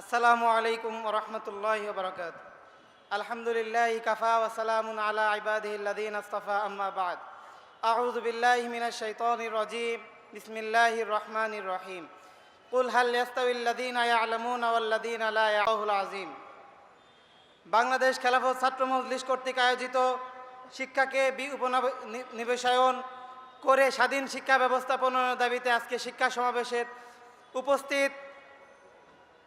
আসসালামু আলাইকুম রহমতুল্লাহ বরকাত আলহামদুলিল্লাহ কাফা ওসালাম আলা ইবাদিল্লাদিন আস্তফা, আম্মা বাদ। আউযু বিল্লাহি মিনাশ শাইতানির রাজিম। বিসমিল্লাহির রহমানির রহিম। কুল হাল ইয়াস্তাউিল্লাযীনা ইয়ালামুনা ওয়াল্লাযীনা লা ইয়ালাহুল আযীম। বাংলাদেশ খেলাফত ছাত্র মজলিস কর্তৃক আয়োজিত শিক্ষাকে উপনিবেশায়ন করে স্বাধীন শিক্ষা ব্যবস্থা প্রণয়নের দাবিতে আজকে শিক্ষা সমাবেশের উপস্থিত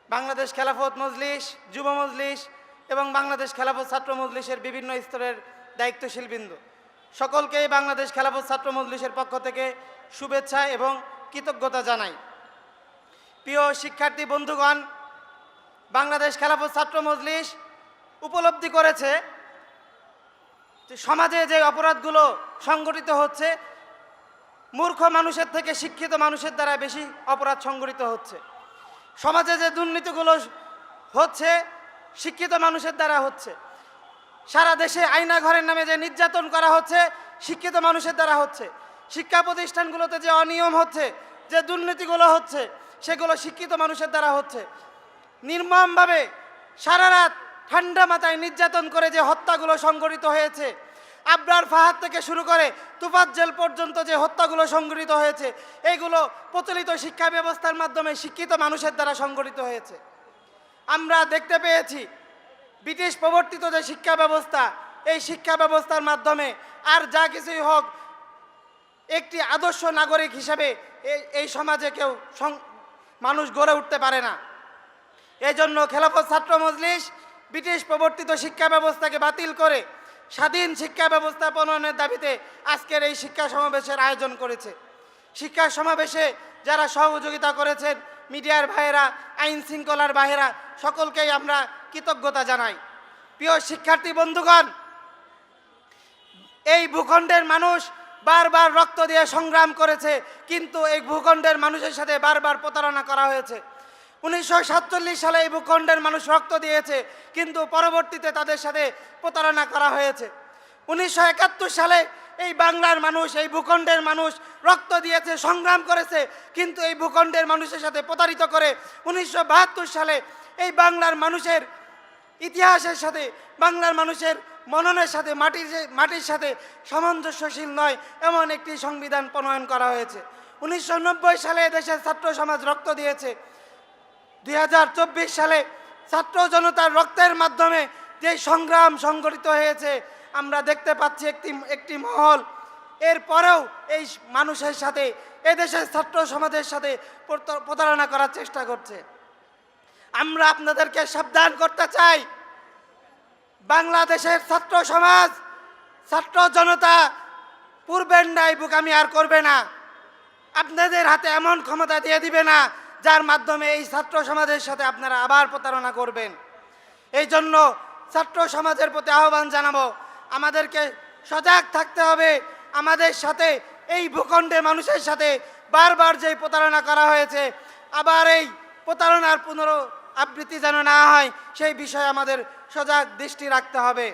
বাংলাদেশ খেলাফত মজলিস, যুব মজলিস এবং বাংলাদেশ খেলাফত ছাত্র মজলিসের বিভিন্ন স্তরের দায়িত্বশীল বিন্দু। সকলকেই বাংলাদেশ খেলাফত ছাত্র মজলিসের পক্ষ থেকে শুভেচ্ছা এবং কৃতজ্ঞতা জানাই। প্রিয় শিক্ষার্থী বন্ধুগণ, বাংলাদেশ খেলাফত ছাত্র মজলিস উপলব্ধি করেছে যে সমাজে যে অপরাধগুলো সংগঠিত হচ্ছে, মূর্খ মানুষের থেকে শিক্ষিত মানুষের দ্বারা বেশি অপরাধ সংগঠিত হচ্ছে। সমাজে যে দুর্নীতিগুলো হচ্ছে, শিক্ষিত মানুষের দ্বারা হচ্ছে। সারা দেশে আয়না ঘরের নামে যে নির্যাতন করা হচ্ছে, শিক্ষিত মানুষের দ্বারা হচ্ছে। শিক্ষা প্রতিষ্ঠানগুলোতে যে অনিয়ম হচ্ছে, যে দুর্নীতিগুলো হচ্ছে, সেগুলো শিক্ষিত মানুষের দ্বারা হচ্ছে। নির্মমভাবে সারা রাত ঠান্ডা মাথায় নির্যাতন করে যে হত্যাগুলো সংঘটিত হয়েছে আবরার ফাহাদ থেকে শুরু করে তুফাত জেল পর্যন্ত যে হত্যাগুলো সংঘটিত হয়েছে এইগুলো প্রচলিত শিক্ষা ব্যবস্থার মাধ্যমে শিক্ষিত মানুষের দ্বারা সংঘটিত হয়েছে। আমরা দেখতে পেয়েছি, ব্রিটিশ প্রবর্তিত যে শিক্ষা ব্যবস্থা, এই শিক্ষা ব্যবস্থার মাধ্যমে আর যা কিছুই হোক, একটি আদর্শ নাগরিক হিসেবে এই সমাজে কেউ মানুষ গড়ে উঠতে পারে না। এই জন্য খেলাফত ছাত্র মজলিস ব্রিটিশ প্রবর্তিত শিক্ষা ব্যবস্থাকে বাতিল করে স্বাধীন শিক্ষা ব্যবস্থা প্রণয়নের দাবিতে আজকের এই শিক্ষা সমাবেশের আয়োজন করেছে। শিক্ষা সমাবেশে যারা সহযোগিতা করেছেন, মিডিয়ার ভাইয়েরা, আইন শৃঙ্খলার ভাইয়েরা, সকলকেই আমরা কৃতজ্ঞতা জানাই। প্রিয় শিক্ষার্থী বন্ধুগণ, এই ভূখণ্ডের মানুষ বারবার রক্ত দিয়ে সংগ্রাম করেছে, কিন্তু এই ভূখণ্ডের মানুষের সাথে বারবার প্রতারণা করা হয়েছে। উনিশশো সাতচল্লিশ সালে এই ভূখণ্ডের মানুষ রক্ত দিয়েছে, কিন্তু পরবর্তীতে তাদের সাথে প্রতারণা করা হয়েছে। উনিশশো একাত্তর সালে এই বাংলার মানুষ, এই ভূখণ্ডের মানুষ রক্ত দিয়েছে, সংগ্রাম করেছে, কিন্তু এই ভূখণ্ডের মানুষের সাথে প্রতারিত করে উনিশশো বাহাত্তর সালে এই বাংলার মানুষের ইতিহাসের সাথে, বাংলার মানুষের মননের সাথে, মাটির মাটির সাথে সামঞ্জস্যশীল নয়, এমন একটি সংবিধান প্রণয়ন করা হয়েছে। উনিশশো নব্বই সালে দেশের ছাত্র সমাজ রক্ত দিয়েছে। দুই হাজার চব্বিশ সালে ছাত্র জনতার রক্তের মাধ্যমে যে সংগ্রাম সংগঠিত হয়েছে, আমরা দেখতে পাচ্ছি একটি একটি মহল। এরপরেও এই মানুষের সাথে, এদেশের ছাত্র সমাজের সাথে প্রত- প্রতারণা করার চেষ্টা করছে। আমরা আপনাদেরকে সাবধান করতে চাই। বাংলাদেশের ছাত্র সমাজ, ছাত্র জনতা পূর্বের ন্যায় বুকামি আর করবে না। আপনাদের হাতে এমন ক্ষমতা দিয়ে দিবে না যার মাধ্যমে এই ছাত্র সমাজের সাথে আপনারা আবার প্রতারণা করবেন। এই জন্য ছাত্র সমাজের প্রতি আহ্বান জানাব। আমাদেরকে সজাগ থাকতে হবে। আমাদের সাথে, এই ভূখণ্ডে মানুষের সাথে বারবার যে প্রতারণা করা হয়েছে, আবার এই প্রতারণার পুনর আবৃত্তি যেন না হয়, সেই বিষয়ে আমাদের সজাগ দৃষ্টি রাখতে হবে।